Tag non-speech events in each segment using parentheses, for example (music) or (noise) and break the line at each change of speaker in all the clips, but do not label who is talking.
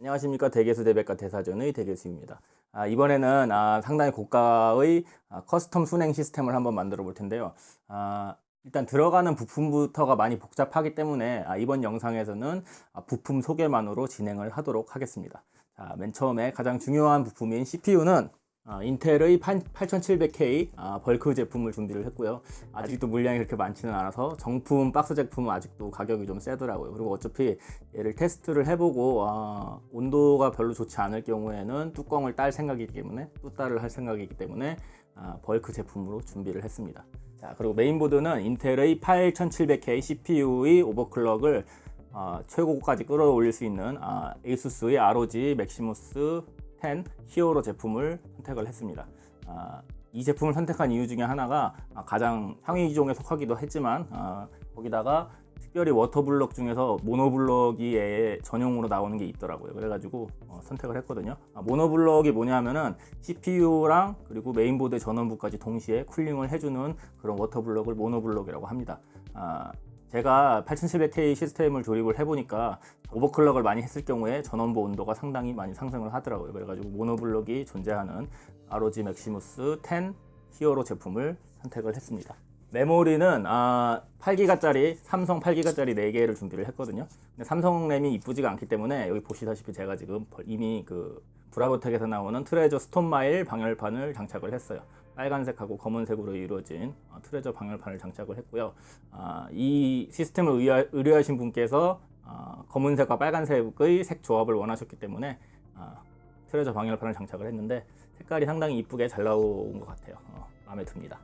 안녕하십니까 대개수 대백과 대사전의 대개수입니다. 아, 이번에는 아, 상당히 고가의 아, 커스텀 순행 시스템을 한번 만들어 볼 텐데요. 아, 일단 들어가는 부품부터가 많이 복잡하기 때문에 아, 이번 영상에서는 아, 부품 소개만으로 진행을 하도록 하겠습니다. 자, 맨 처음에 가장 중요한 부품인 CPU는 아, 인텔의 8700K 아, 벌크 제품을 준비를 했고요. 아직도 물량이 그렇게 많지는 않아서 정품 박스 제품은 아직도 가격이 좀 세더라고요. 그리고 어차피 얘를 테스트를 해보고 아, 온도가 별로 좋지 않을 경우에는 뚜껑을 딸 생각이기 때문에 뚜따를 할 생각이기 때문에 아, 벌크 제품으로 준비를 했습니다. 자 그리고 메인보드는 인텔의 8700K CPU의 오버클럭을 아, 최고까지 끌어올릴 수 있는 아, ASUS의 ROG 맥시무스 10 히어로 제품을 선택을 했습니다. 아, 이 제품을 선택한 이유 중에 하나가 아, 가장 상위 기종에 속하기도 했지만 아, 거기다가 특별히 워터블럭 중에서 모노블럭이 얘 전용으로 나오는 게 있더라고요. 그래가지고 어, 선택을 했거든요. 아, 모노블럭이 뭐냐면은 CPU랑 그리고 메인보드 전원부까지 동시에 쿨링을 해주는 그런 워터블럭을 모노블럭이라고 합니다. 아, 제가 8700K 시스템을 조립을 해보니까 오버클럭을 많이 했을 경우에 전원부 온도가 상당히 많이 상승을 하더라고요. 그래가지고 모노블럭이 존재하는 ROG 맥시무스 10 히어로 제품을 선택을 했습니다. 메모리는 아, 8기가짜리 삼성 8기가짜리 4개를 준비를 했거든요. 근데 삼성 램이 이쁘지가 않기 때문에 여기 보시다시피 제가 지금 벌- 이미 그 브라보텍에서 나오는 트레저 스톤마일 방열판을 장착을 했어요. 빨간색하고 검은색으로 이루어진 어, 트레저 방열판을 장착을 했고요. 아, 이 시스템을 의뢰하신 분께서 아, 검은색과 빨간색의 색 조합을 원하셨기 때문에 아, 트레저 방열판을 장착을 했는데 색깔이 상당히 이쁘게 잘 나온 것 같아요. 어, 마음에 듭니다.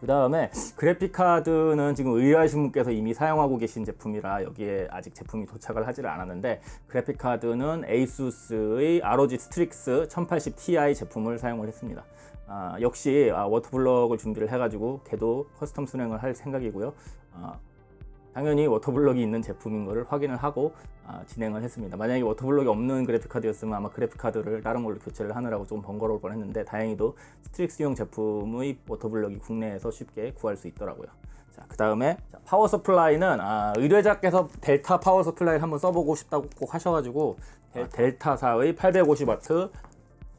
그 다음에 그래픽 카드는 지금 의뢰하신 분께서 이미 사용하고 계신 제품이라 여기에 아직 제품이 도착을 하지를 않았는데 그래픽 카드는 ASUS의 ROG 스트릭스 1080 Ti 제품을 사용을 했습니다. 아, 역시 아, 워터블럭을 준비를 해가지고 걔도 커스텀 순행을 할 생각이고요. 아, 당연히 워터블럭이 있는 제품인 것을 확인을 하고 아, 진행을 했습니다. 만약에 워터블럭이 없는 그래픽카드였으면 아마 그래픽카드를 다른 걸로 교체를 하느라고 좀 번거로울 뻔했는데 다행히도 스트릭스용 제품의 워터블럭이 국내에서 쉽게 구할 수 있더라고요. 자, 그 다음에 파워 서플라이는 아, 의뢰자께서 델타 파워 서플라이를 한번 써보고 싶다고 꼭 하셔가지고 델- 델타사의 850W 아,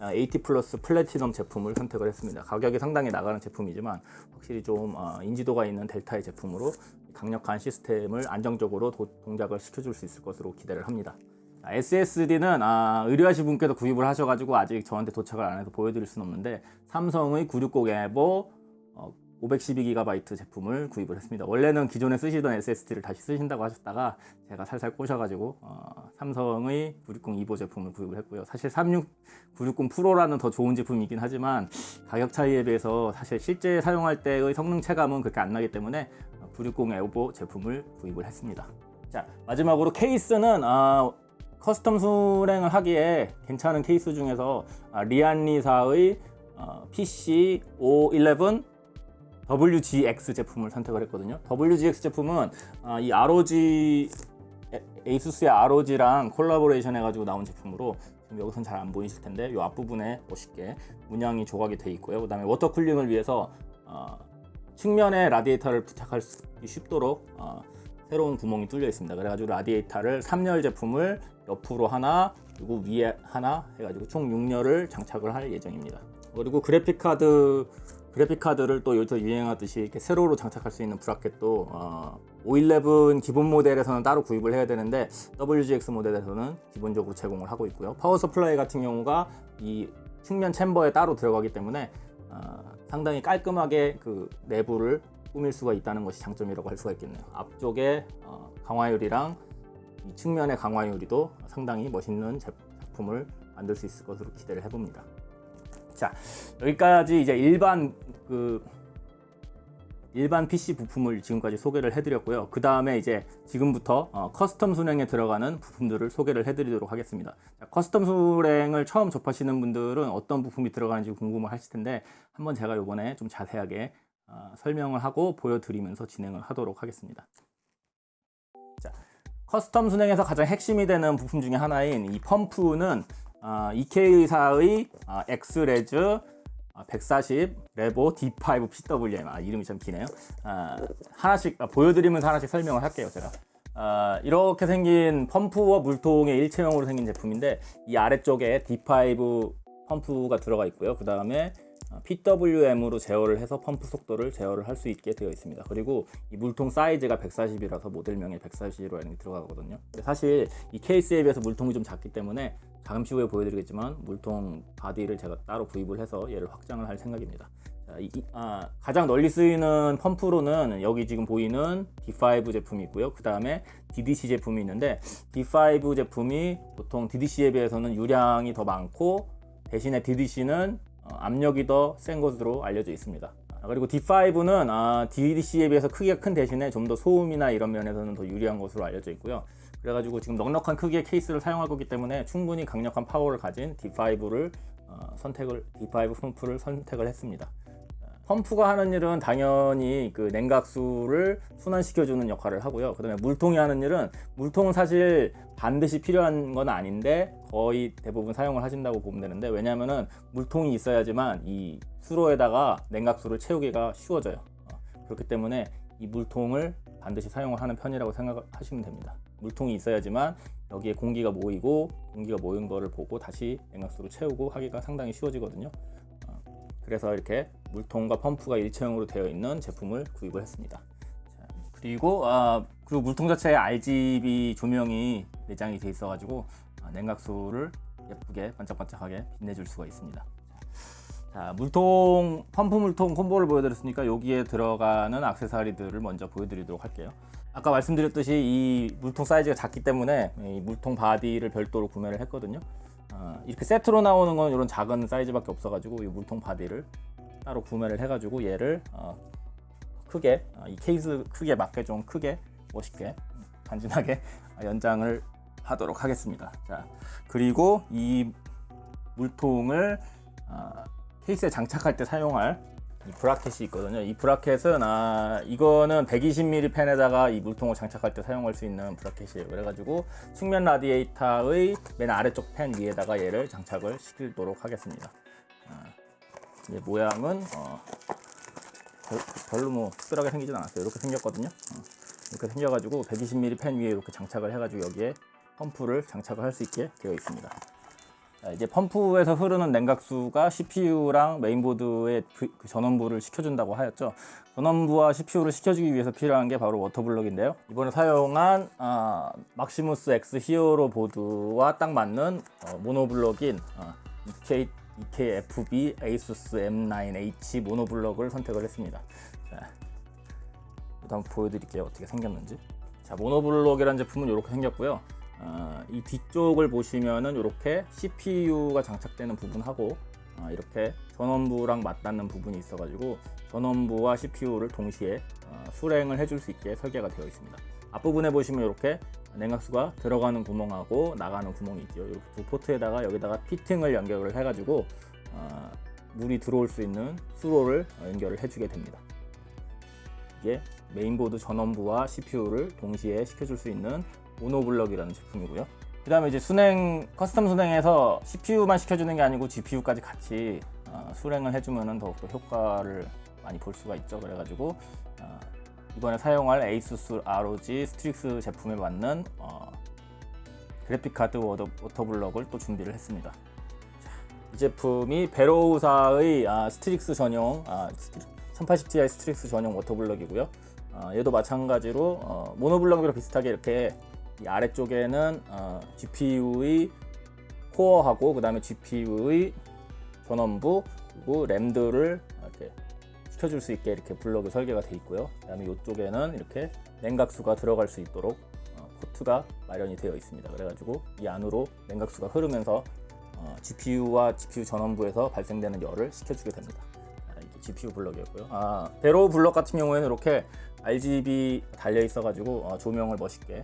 AT 플러스 플래티넘 제품을 선택을 했습니다. 가격이 상당히 나가는 제품이지만 확실히 좀 어, 인지도가 있는 델타의 제품으로 강력한 시스템을 안정적으로 도- 동작을 시켜줄 수 있을 것으로 기대를 합니다. SSD는 아, 의뢰하신 분께서 구입을 하셔가지고 아직 저한테 도착을 안 해서 보여드릴 수는 없는데 삼성의 960 에버 어, 512GB 제품을 구입을 했습니다. 원래는 기존에 쓰시던 SSD를 다시 쓰신다고 하셨다가 제가 살살 꼬셔가지고 어, 삼성의 960 이보 제품을 구입을 했고요. 사실 36 960 프로라는 더 좋은 제품이긴 하지만 가격 차이에 비해서 사실 실제 사용할 때의 성능 체감은 그렇게 안 나기 때문에 960 에보 제품을 구입을 했습니다. 자 마지막으로 케이스는 아, 커스텀 순행을 하기에 괜찮은 케이스 중에서 아, 리안리사의 어, PC 511 WGX 제품을 선택을 했거든요. WGX 제품은 아, 이 ROG 에- ASUS의 ROG랑 콜라보레이션 해가지고 나온 제품으로 지금 여기선 잘 안 보이실 텐데 이 앞부분에 멋있게 문양이 조각이 돼 있고요. 그다음에 워터 쿨링을 위해서 어, 측면에 라디에이터를 부착할 수 쉽도록 어, 새로운 구멍이 뚫려 있습니다. 그래가지고 라디에이터를 3열 제품을 옆으로 하나 그리고 위에 하나 해가지고 총 6열을 장착을 할 예정입니다. 그리고 그래픽 카드 그래픽 카드를 또 요새 유행하듯이 이렇게 세로로 장착할 수 있는 브라켓도 어, 511 기본 모델에서는 따로 구입을 해야 되는데 WGX 모델에서는 기본적으로 제공을 하고 있고요. 파워 서플라이 같은 경우가 이 측면 챔버에 따로 들어가기 때문에 어, 상당히 깔끔하게 그 내부를 꾸밀 수가 있다는 것이 장점이라고 할 수가 있겠네요. 앞쪽에 어, 강화유리랑 이 측면의 강화유리도 상당히 멋있는 제- 작품을 만들 수 있을 것으로 기대를 해봅니다. 자 여기까지 이제 일반 그 일반 PC 부품을 지금까지 소개를 해드렸고요. 그 다음에 이제 지금부터 어, 커스텀 순행에 들어가는 부품들을 소개를 해드리도록 하겠습니다. 자, 커스텀 순행을 처음 접하시는 분들은 어떤 부품이 들어가는지 궁금하실 텐데 한번 제가 이번에 좀 자세하게 어, 설명을 하고 보여드리면서 진행을 하도록 하겠습니다. 자, 커스텀 순행에서 가장 핵심이 되는 부품 중에 하나인 이 펌프는 아, EK사의 아, 엑스레즈 아, 140 레보 D5 PWM 아, 이름이 참 기네요. 아, 하나씩 아, 보여드리면서 하나씩 설명을 할게요. 제가 아, 이렇게 생긴 펌프와 물통의 일체형으로 생긴 제품인데 이 아래쪽에 D5 펌프가 들어가 있고요. 그 다음에 PWM으로 제어를 해서 펌프 속도를 제어를 할 수 있게 되어 있습니다. 그리고 이 물통 사이즈가 140이라서 모델명에 140으로 이렇게 들어가거든요. 사실 이 케이스에 비해서 물통이 좀 작기 때문에 잠시 후에 보여드리겠지만 물통 바디를 제가 따로 구입을 해서 얘를 확장을 할 생각입니다. 자, 이, 이- 아, 가장 널리 쓰이는 펌프로는 여기 지금 보이는 D5 제품이 있고요. 그 다음에 DDC 제품이 있는데 D5 제품이 보통 DDC에 비해서는 유량이 더 많고 대신에 DDC는 어, 압력이 더 센 것으로 알려져 있습니다. 아, 그리고 D5는 DDC에 비해서 크기가 큰 대신에 좀 더 소음이나 이런 면에서는 더 유리한 것으로 알려져 있고요. 그래가지고 지금 넉넉한 크기의 케이스를 사용할 거기 때문에 충분히 강력한 파워를 가진 D5를 선택을 D5 펌프를 선택을 했습니다. 펌프가 하는 일은 당연히 그 냉각수를 순환시켜주는 역할을 하고요. 그 다음에 물통이 하는 일은 물통은 사실 반드시 필요한 건 아닌데 거의 대부분 사용을 하신다고 보면 되는데 왜냐하면은 물통이 있어야지만 이 수로에다가 냉각수를 채우기가 쉬워져요. 어, 그렇기 때문에 이 물통을 반드시 사용을 하는 편이라고 생각하시면 됩니다. 물통이 있어야지만 여기에 공기가 모이고 공기가 모인 거를 보고 다시 냉각수로 채우고 하기가 상당히 쉬워지거든요. 그래서 이렇게 물통과 펌프가 일체형으로 되어 있는 제품을 구입을 했습니다. 자, 그리고 아, 그리고 물통 자체에 RGB 조명이 내장이 돼 있어가지고 아, 냉각수를 예쁘게 반짝반짝하게 빛내줄 수가 있습니다. 자, 물통 펌프 물통 콤보를 보여드렸으니까 여기에 들어가는 액세서리들을 먼저 보여드리도록 할게요. 아까 말씀드렸듯이 이 물통 사이즈가 작기 때문에 이 물통 바디를 별도로 구매를 했거든요. 어, 이렇게 세트로 나오는 건 이런 작은 사이즈밖에 없어가지고 이 물통 바디를 따로 구매를 해가지고 얘를 어, 크게 어, 이 케이스 크기에 맞게 좀 크게 멋있게 간지나게 (laughs) 연장을 하도록 하겠습니다. 자 그리고 이 물통을 어, 케이스에 장착할 때 사용할 이 브라켓이 있거든요. 이 브라켓은 아 이거는 120mm 펜에다가 이 물통을 장착할 때 사용할 수 있는 브라켓이에요. 그래가지고 측면 라디에이터의 맨 아래쪽 펜 위에다가 얘를 장착을 시키도록 하겠습니다. 아, 얘 모양은 어, 별, 별로 뭐 특별하게 생기진 않았어요. 이렇게 생겼거든요. 어, 이렇게 생겨가지고 120mm 펜 위에 이렇게 장착을 해가지고 여기에 펌프를 장착을 할 수 있게 되어 있습니다. 자, 이제 펌프에서 흐르는 냉각수가 CPU랑 메인보드의 그 전원부를 식혀준다고 하였죠. 전원부와 CPU를 식혀주기 위해서 필요한 게 바로 워터블럭인데요. 이번에 사용한 아, 막시무스 X 히어로 보드와 딱 맞는 어, 모노블럭인 어, EK, EKFB ASUS M9H 모노블럭을 선택을 했습니다. 자, 한번 보여드릴게요. 어떻게 생겼는지. 자, 모노블럭이라는 제품은 이렇게 생겼고요. 어, 이 뒤쪽을 보시면은 이렇게 CPU가 장착되는 부분하고 어, 이렇게 전원부랑 맞닿는 부분이 있어가지고 전원부와 CPU를 동시에 어, 수랭을 해줄 수 있게 설계가 되어 있습니다. 앞부분에 보시면 이렇게 냉각수가 들어가는 구멍하고 나가는 구멍이 있죠. 이렇게 두 포트에다가 여기다가 피팅을 연결을 해가지고 어, 물이 들어올 수 있는 수로를 어, 연결을 해주게 됩니다. 이게 메인보드 전원부와 CPU를 동시에 시켜줄 수 있는 모노블럭이라는 제품이고요. 그 다음에 이제 순행, 커스텀 순행에서 CPU만 시켜주는 게 아니고 GPU까지 같이 어, 수랭을 해주면 더욱더 효과를 많이 볼 수가 있죠. 그래가지고 어, 이번에 사용할 ASUS ROG 스트릭스 제품에 맞는 어, 그래픽카드 워터, 워터블럭을 또 준비를 했습니다. 이 제품이 베로우사의 아, 스트릭스 전용 아, 1080ti 스트릭스 전용 워터블럭이고요. 어, 얘도 마찬가지로 어, 모노블럭이랑 비슷하게 이렇게 이 아래쪽에는 어, GPU의 코어하고 그 다음에 GPU의 전원부 그리고 램들을 이렇게 시켜줄 수 있게 이렇게 블럭이 설계가 돼 있고요. 그 다음에 이쪽에는 이렇게 냉각수가 들어갈 수 있도록 어, 포트가 마련이 되어 있습니다. 그래가지고 이 안으로 냉각수가 흐르면서 어, GPU와 GPU 전원부에서 발생되는 열을 식혀주게 됩니다. 아, 이게 GPU 블럭이었고요. 아, 베로 블럭 같은 경우에는 이렇게 RGB 달려 있어가지고 어, 조명을 멋있게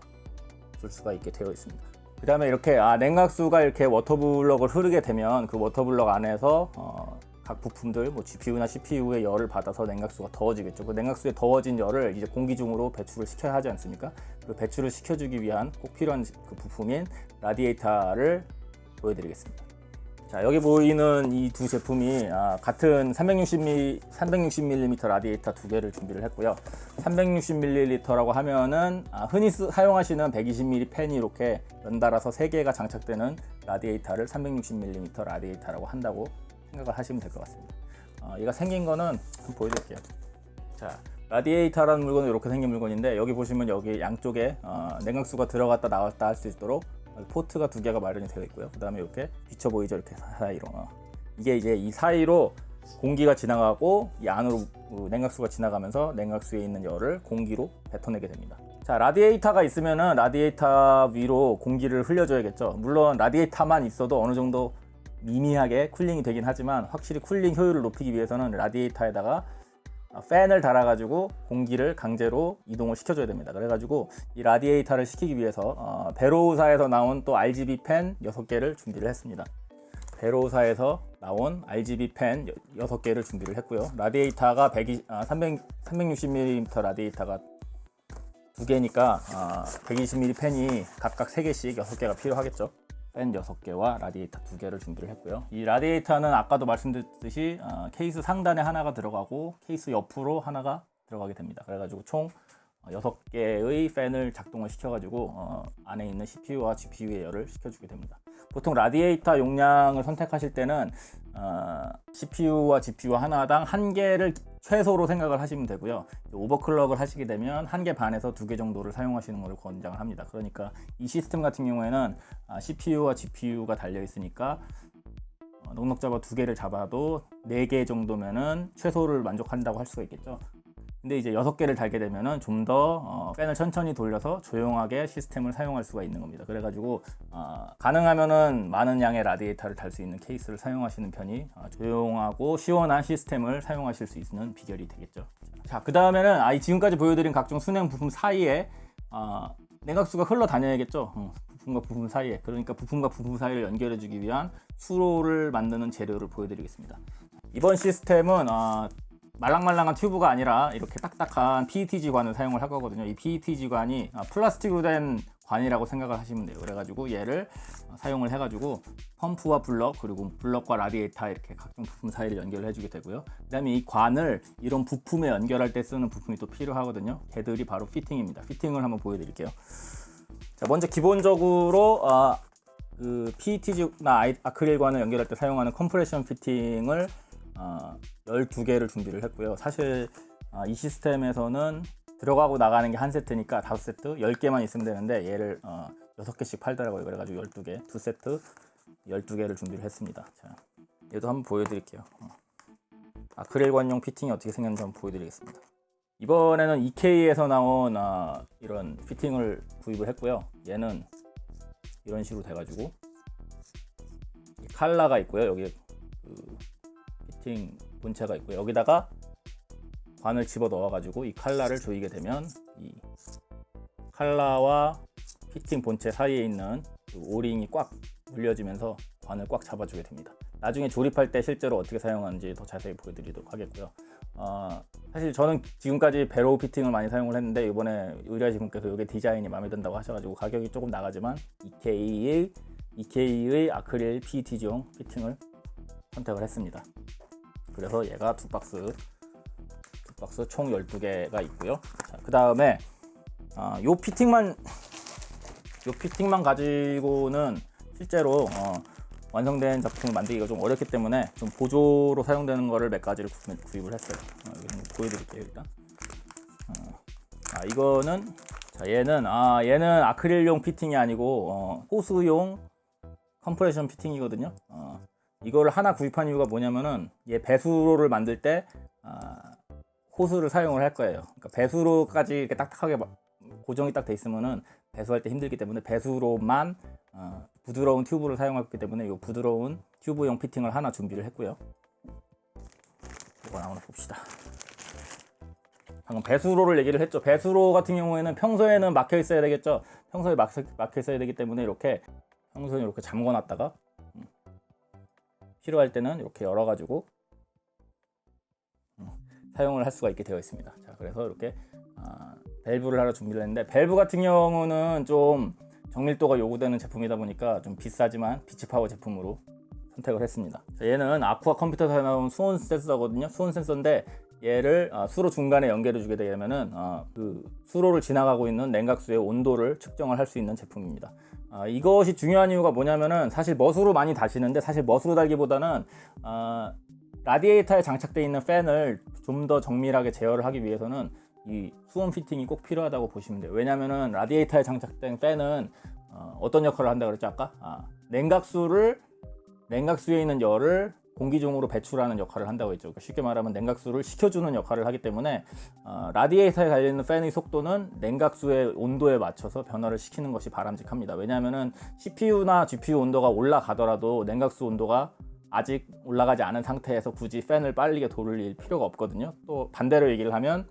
줄 수가 있게 되어 있습니다. 그 다음에 이렇게 아, 냉각수가 이렇게 워터블럭을 흐르게 되면 그 워터블럭 안에서 어, 각 부품들 뭐 GPU나 CPU의 열을 받아서 냉각수가 더워지겠죠. 그 냉각수에 더워진 열을 이제 공기 중으로 배출을 시켜야 하지 않습니까? 그 배출을 시켜주기 위한 꼭 필요한 그 부품인 라디에이터를 보여드리겠습니다. 자 여기 보이는 이 두 제품이 아, 같은 360mm 360mm 라디에이터 두 개를 준비를 했고요. 360ml라고 하면은 아, 흔히 쓰- 사용하시는 120mm 팬이 이렇게 연달아서 세 개가 장착되는 라디에이터를 360mm 라디에이터라고 한다고 생각을 하시면 될 것 같습니다. 어, 얘가 생긴 거는 한번 보여드릴게요. 자, 라디에이터라는 물건은 이렇게 생긴 물건인데 여기 보시면 여기 양쪽에 어, 냉각수가 들어갔다 나왔다 할 수 있도록 포트가 두 개가 마련이 되어 있고요. 그 다음에 이렇게 비쳐 보이죠? 이렇게 사이로. 어. 이게 이제 이 사이로 공기가 지나가고 이 안으로 어, 냉각수가 지나가면서 냉각수에 있는 열을 공기로 뱉어내게 됩니다. 자, 라디에이터가 있으면은 라디에이터 위로 공기를 흘려줘야겠죠. 물론 라디에이터만 있어도 어느 정도 미미하게 쿨링이 되긴 하지만 확실히 쿨링 효율을 높이기 위해서는 라디에이터에다가 어, 팬을 달아가지고 공기를 강제로 이동을 시켜줘야 됩니다. 그래가지고 이 라디에이터를 시키기 위해서 어, 베로우사에서 나온 또 RGB 팬 6개를 준비를 했습니다. 베로우사에서 나온 RGB 팬 6개를 준비를 했고요. 라디에이터가 120, 아, 300, 360mm 라디에이터가 두 개니까 아, 120mm 팬이 각각 3개씩 6개가 필요하겠죠. 팬 6개와 라디에이터 2개를 준비를 했고요. 이 라디에이터는 아까도 말씀드렸듯이 어, 케이스 상단에 하나가 들어가고 케이스 옆으로 하나가 들어가게 됩니다. 그래가지고 총 6개의 팬을 작동을 시켜가지고 어, 안에 있는 CPU와 GPU의 열을 식혀주게 됩니다. 보통 라디에이터 용량을 선택하실 때는 어, CPU와 GPU 하나당 한 개를 최소로 생각을 하시면 되고요. 오버클럭을 하시게 되면 한 개 반에서 두 개 정도를 사용하시는 것을 권장을 합니다. 그러니까 이 시스템 같은 경우에는 아, CPU와 GPU가 달려 있으니까 어, 넉넉 잡아 두 개를 잡아도 네 개 정도면은 최소를 만족한다고 할 수가 있겠죠. 근데 이제 여섯 개를 달게 되면은 좀더 어, 팬을 천천히 돌려서 조용하게 시스템을 사용할 수가 있는 겁니다. 그래가지고 어, 가능하면은 많은 양의 라디에이터를 달 수 있는 케이스를 사용하시는 편이 어, 조용하고 시원한 시스템을 사용하실 수 있는 비결이 되겠죠. 자, 그 다음에는 아, 이 지금까지 보여드린 각종 순행 부품 사이에 어, 냉각수가 흘러 다녀야겠죠. 어, 부품과 부품 사이에 그러니까 부품과 부품 사이를 연결해주기 위한 수로를 만드는 재료를 보여드리겠습니다. 이번 시스템은 어, 말랑말랑한 튜브가 아니라 이렇게 딱딱한 PETG 관을 사용을 할 거거든요. 이 PETG 관이 아, 플라스틱으로 된 관이라고 생각을 하시면 돼요. 그래가지고 얘를 어, 사용을 해가지고 펌프와 블럭 그리고 블럭과 라디에이터 이렇게 각종 부품 사이를 연결을 해주게 되고요. 그다음에 이 관을 이런 부품에 연결할 때 쓰는 부품이 또 필요하거든요. 걔들이 바로 피팅입니다. 피팅을 한번 보여드릴게요. 자, 먼저 기본적으로 어, 그 PETG나 아크릴관을 연결할 때 사용하는 컴프레션 피팅을 어, 12개를 준비를 했고요. 사실 어, 이 시스템에서는 들어가고 나가는 게 한 세트니까 다섯 세트 10개만 있으면 되는데 얘를 어, 6개씩 팔더라고요. 그래가지고 12개, 두 세트 12개를 준비를 했습니다. 자, 얘도 한번 보여드릴게요. 어. 아크릴 관용 피팅이 어떻게 생겼는지 한번 보여드리겠습니다. 이번에는 EK에서 나온 어, 이런 피팅을 구입을 했고요. 얘는 이런 식으로 돼가지고 이 칼라가 있고요. 여기 그 피팅 본체가 있고요. 여기다가 관을 집어 넣어가지고 이 칼라를 조이게 되면 이 칼라와 피팅 본체 사이에 있는 그 오링이 꽉 물려지면서 관을 꽉 잡아주게 됩니다. 나중에 조립할 때 실제로 어떻게 사용하는지 더 자세히 보여드리도록 하겠고요. 어, 사실 저는 지금까지 베로우 피팅을 많이 사용을 했는데 이번에 의뢰하신 분께서 이게 디자인이 마음에 든다고 하셔가지고 가격이 조금 나가지만 EK의 EK의 아크릴 PETG용 피팅을 선택을 했습니다. 그래서 얘가 두 박스 두 박스 총 12개가 있고요. 그 다음에 아, 요 피팅만 요 피팅만 가지고는 실제로 어, 완성된 작품을 만들기가 좀 어렵기 때문에 좀 보조로 사용되는 거를 몇 가지를 구입, 구입을 했어요. 어, 보여드릴게요 일단. 어, 아 이거는 자 얘는 아 얘는 아크릴용 피팅이 아니고 어, 호수용 컴프레션 피팅이거든요. 어, 이거를 하나 구입한 이유가 뭐냐면은 얘 배수로를 만들 때 아, 호수를 사용을 할 거예요. 그러니까 배수로까지 이렇게 딱딱하게 막 고정이 딱 돼 있으면은 배수할 때 힘들기 때문에 배수로만 어, 부드러운 튜브를 사용했기 때문에 이 부드러운 튜브용 피팅을 하나 준비를 했고요. 이거 한번 봅시다. 방금 배수로를 얘기를 했죠. 배수로 같은 경우에는 평소에는 막혀 있어야 되겠죠. 평소에 막, 막혀 있어야 되기 때문에 이렇게 평소에 이렇게 잠궈 놨다가 음, 필요할 때는 이렇게 열어가지고 음, 사용을 할 수가 있게 되어 있습니다. 자, 그래서 이렇게 아, 밸브를 하나 준비를 했는데 밸브 같은 경우는 좀 정밀도가 요구되는 제품이다 보니까 좀 비싸지만 비치 파워 제품으로 선택을 했습니다. 자, 얘는 아쿠아 컴퓨터에서 나온 수온 센서거든요. 수온 센서인데 얘를 어, 수로 중간에 연결해 주게 되면은 어, 그 수로를 지나가고 있는 냉각수의 온도를 측정을 할 수 있는 제품입니다. 아, 이것이 중요한 이유가 뭐냐면은 사실 멋으로 많이 다시는데 사실 멋으로 달기보다는 아, 라디에이터에 장착되어 있는 팬을 좀 더 정밀하게 제어를 하기 위해서는 이 수온 피팅이 꼭 필요하다고 보시면 돼요. 왜냐면은 라디에이터에 장착된 팬은 어, 떤 역할을 한다 그랬죠 아까? 아, 냉각수를 냉각수에 있는 열을 공기 중으로 배출하는 역할을 한다고 했죠. 그러니까 쉽게 말하면 냉각수를 식혀주는 역할을 하기 때문에 어, 라디에이터에 달려있는 팬의 속도는 냉각수의 온도에 맞춰서 변화를 시키는 것이 바람직합니다. 왜냐하면 CPU나 GPU 온도가 올라가더라도 냉각수 온도가 아직 올라가지 않은 상태에서 굳이 팬을 빠르게 돌릴 필요가 없거든요. 또 반대로 얘기를 하면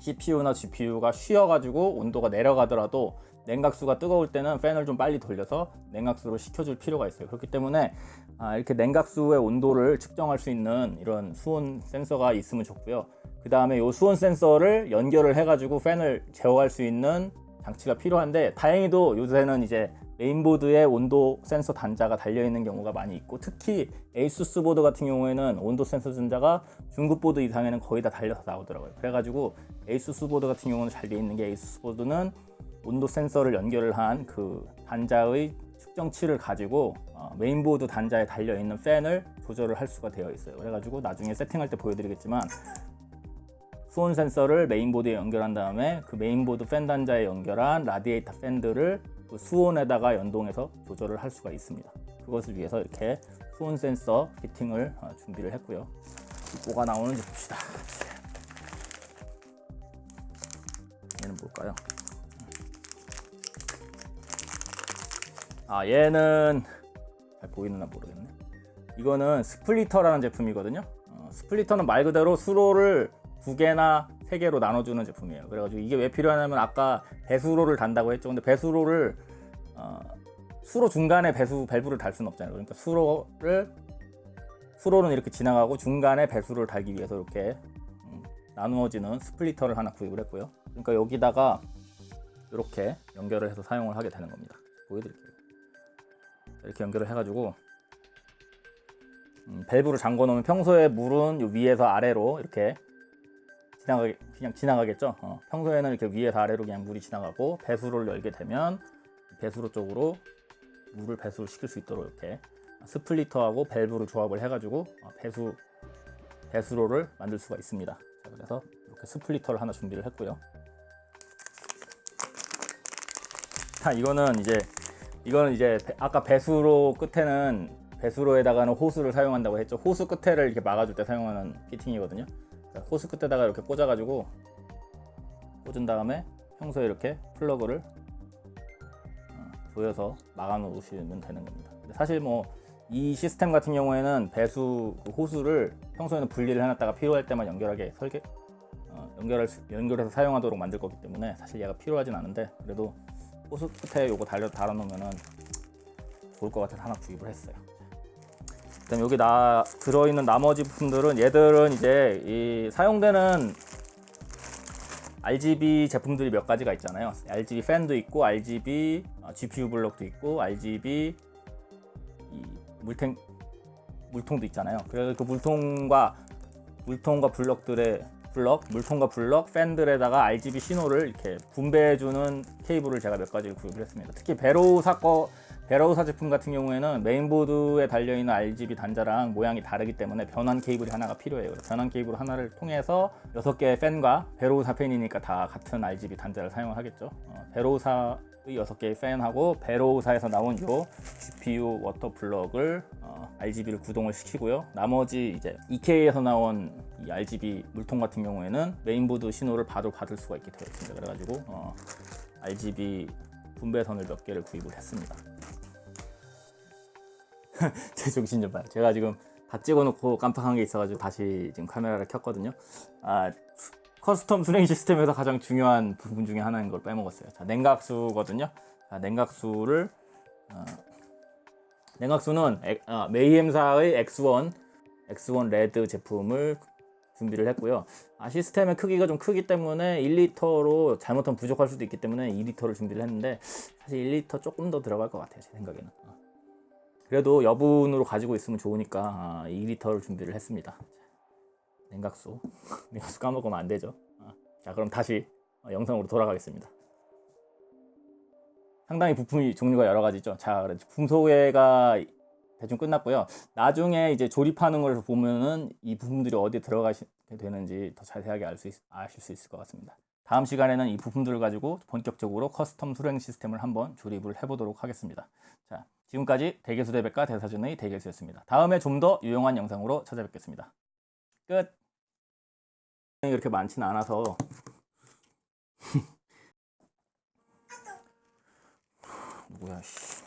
CPU나 GPU가 쉬어가지고 온도가 내려가더라도 냉각수가 뜨거울 때는 팬을 좀 빨리 돌려서 냉각수로 식혀줄 필요가 있어요. 그렇기 때문에 아, 이렇게 냉각수의 온도를 측정할 수 있는 이런 수온 센서가 있으면 좋고요. 그 다음에 이 수온 센서를 연결을 해가지고 팬을 제어할 수 있는 장치가 필요한데 다행히도 요새는 이제 메인보드에 온도 센서 단자가 달려 있는 경우가 많이 있고 특히 에이수스 보드 같은 경우에는 온도 센서 단자가 중급 보드 이상에는 거의 다 달려서 나오더라고요. 그래가지고 에이수스 보드 같은 경우는 잘 돼 있는 게 에이수스 보드는 온도 센서를 연결을 한 그 단자의 측정치를 가지고 어, 메인보드 단자에 달려 있는 팬을 조절을 할 수가 되어 있어요. 그래가지고 나중에 세팅할 때 보여드리겠지만 수온 센서를 메인보드에 연결한 다음에 그 메인보드 팬 단자에 연결한 라디에이터 팬들을 그 수온에다가 연동해서 조절을 할 수가 있습니다. 그것을 위해서 이렇게 수온 센서 피팅을 어, 준비를 했고요. 뭐가 나오는지 봅시다. 얘는 뭘까요? 아 얘는 잘 보이는나 모르겠네. 이거는 스플리터라는 제품이거든요. 어, 스플리터는 말 그대로 수로를 두 개나 세 개로 나눠주는 제품이에요. 그래가지고 이게 왜 필요하냐면 아까 배수로를 단다고 했죠. 근데 배수로를 어, 수로 중간에 배수 밸브를 달 수는 없잖아요. 그러니까 수로를 수로는 이렇게 지나가고 중간에 배수를 달기 위해서 이렇게 음, 나누어지는 스플리터를 하나 구입을 했고요. 그러니까 여기다가 이렇게 연결을 해서 사용을 하게 되는 겁니다. 보여드릴게요. 이렇게 연결을 해가지고 음, 밸브를 잠궈 놓으면 평소에 물은 요 위에서 아래로 이렇게 지나가게 그냥 지나가겠죠. 어, 평소에는 이렇게 위에서 아래로 그냥 물이 지나가고 배수로를 열게 되면 배수로 쪽으로 물을 배수를 시킬 수 있도록 이렇게 스플리터하고 밸브를 조합을 해가지고 어, 배수 배수로를 만들 수가 있습니다. 자, 그래서 이렇게 스플리터를 하나 준비를 했고요. 자, 이거는 이제 이거는 이제 배- 아까 배수로 끝에는 배수로에다가는 호수를 사용한다고 했죠. 호수 끝에를 이렇게 막아줄 때 사용하는 피팅이거든요. 자, 호수 끝에다가 이렇게 꽂아가지고 꽂은 다음에 평소에 이렇게 플러그를 어, 조여서 막아 놓으시면 되는 겁니다. 사실 뭐 이 시스템 같은 경우에는 배수 그 호수를 평소에는 분리를 해놨다가 필요할 때만 연결하게 설계 어, 연결할 수, 연결해서 사용하도록 만들 거기 때문에 사실 얘가 필요하진 않은데 그래도 호수 끝에 요거 달려 달아놓으면은 좋을 것 같아서 하나 구입을 했어요. 그다음 여기 나 들어있는 나머지 부품들은 얘들은 이제 이 사용되는 RGB 제품들이 몇 가지가 있잖아요. RGB 팬도 있고, RGB 어, GPU 블록도 있고, RGB 이 물탱 물통도 있잖아요. 그래서 그 물통과 물통과 블럭들의 블럭, 물통과 블럭, 팬들에다가 RGB 신호를 이렇게 분배해주는 케이블을 제가 몇 가지를 구입을 했습니다. 특히 베로우사 거 베로우사 제품 같은 경우에는 메인보드에 달려있는 RGB 단자랑 모양이 다르기 때문에 변환 케이블이 하나가 필요해요. 변환 케이블 하나를 통해서 6개의 팬과 베로우사 팬이니까 다 같은 RGB 단자를 사용을 하겠죠. 어, 베로우사 의 6개의 팬하고 베로우사에서 나온 요 GPU 워터 블럭을 어, RGB를 구동을 시키고요. 나머지 이제 EK에서 나온 이 RGB 물통 같은 경우에는 메인보드 신호를 바로 받을 수가 있게 되어 있습니다. 그래가지고 어, RGB 분배선을 몇 개를 구입을 했습니다. (laughs) 제 정신 좀 봐요. 제가 지금 다 찍어놓고 깜빡한 게 있어가지고 다시 지금 카메라를 켰거든요. 아, 수- 커스텀 수냉 시스템에서 가장 중요한 부분 중에 하나인 걸 빼먹었어요. 자, 냉각수거든요. 자, 냉각수를 어, 냉각수는 엑- 아, 메이엠사의 X1 X1 레드 제품을 준비를 했고요. 아, 시스템의 크기가 좀 크기 때문에 1리터로 잘못하면 부족할 수도 있기 때문에 2리터를 준비를 했는데 사실 1리터 조금 더 들어갈 것 같아요. 제 생각에는. 어. 그래도 여분으로 가지고 있으면 좋으니까 아, 2리터를 준비를 했습니다. 냉각수. (laughs) 냉각수 까먹으면 안 되죠. 아, 자, 그럼 다시 어, 영상으로 돌아가겠습니다. 상당히 부품이 종류가 여러 가지죠. 자, 그래 부품 소개가 대충 끝났고요. 나중에 이제 조립하는 걸 보면은 이 부품들이 어디에 들어가게 되는지 더 자세하게 알 수 아실 수 있을 것 같습니다. 다음 시간에는 이 부품들을 가지고 본격적으로 커스텀 수행 시스템을 한번 조립을 해보도록 하겠습니다. 자, 지금까지 대개수 대백과 대사전의 대개수였습니다. 다음에 좀 더 유용한 영상으로 찾아뵙겠습니다. 끝. 이렇게 많지는 않아서 (laughs) 누구야? 씨.